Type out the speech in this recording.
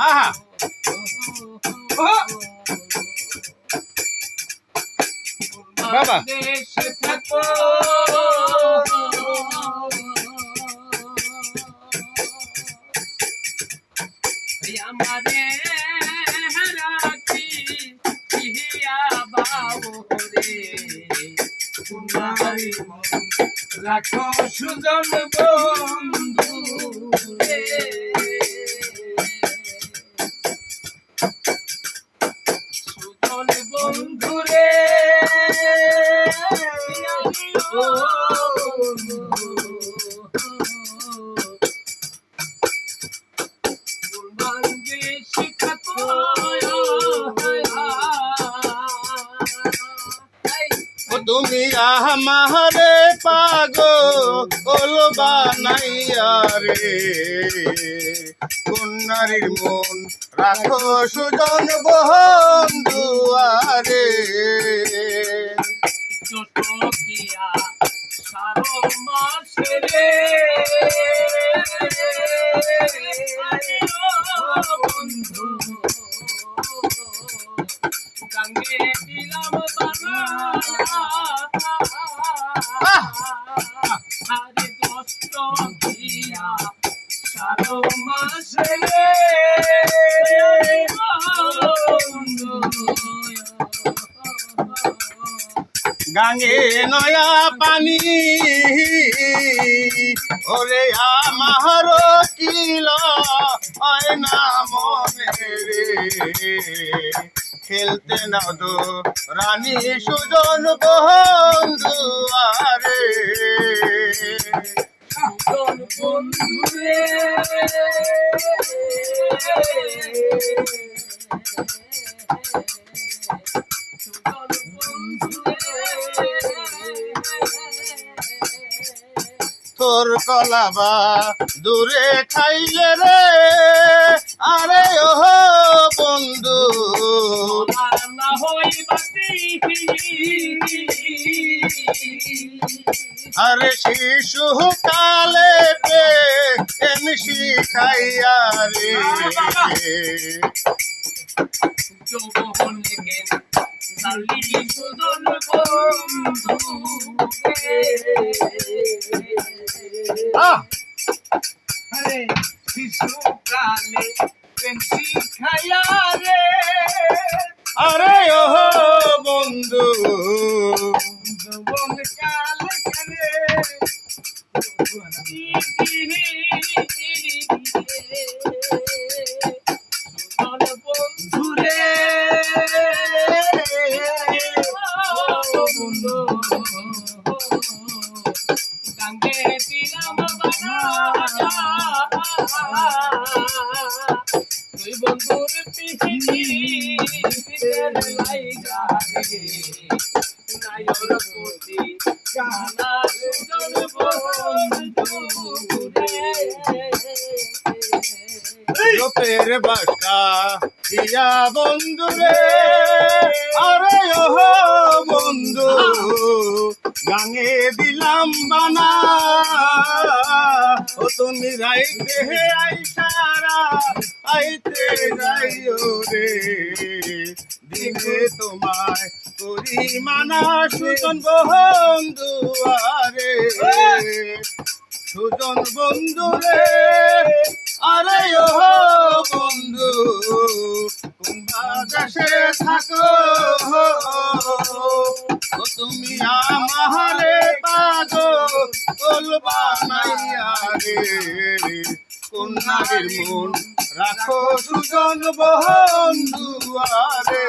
আহা বাবা। দেশ মন রাখো সুজন বন্ধু। রে তুমি আমারে পাগল বানাইয়া রে। কন্যারির মন রাখো সুজন বন্ধু আরে। চটকিয়া সারো মাসে রে বন্ধু। আরে দষ্ট দিয়া সারো মাসে গাঙ্গে নয়া পানি। ওরে আমার কিল হয় না মনে রে। খেলতে না দো রানী সুজন বন্ধু আরে। তোর কলাবা দূরে খাইলে রে। আরে ও আরে শিশু কালে প্রেম শিখাইয়া রে? আরে শিশু কালে প্রেম শিখাইয়া রে। আরে ও রূপের বাসা ইয়া বন্ধু রে। আরে ও বন্ধু গাঙে দিলাম বানা। ও তুমি রাইতে আইসারা আইতে যাইও রে। দিনে তোমায় করি মানা সুজন বন্ধু আরে। সুজন বন্ধু রে, আরে বন্ধু কুম্ভা দেশে থাকো। তুমি আমারে পাগল বানাইয়া রে কন্যাগের মন। রাখো সুজন বহন দুয়ারে।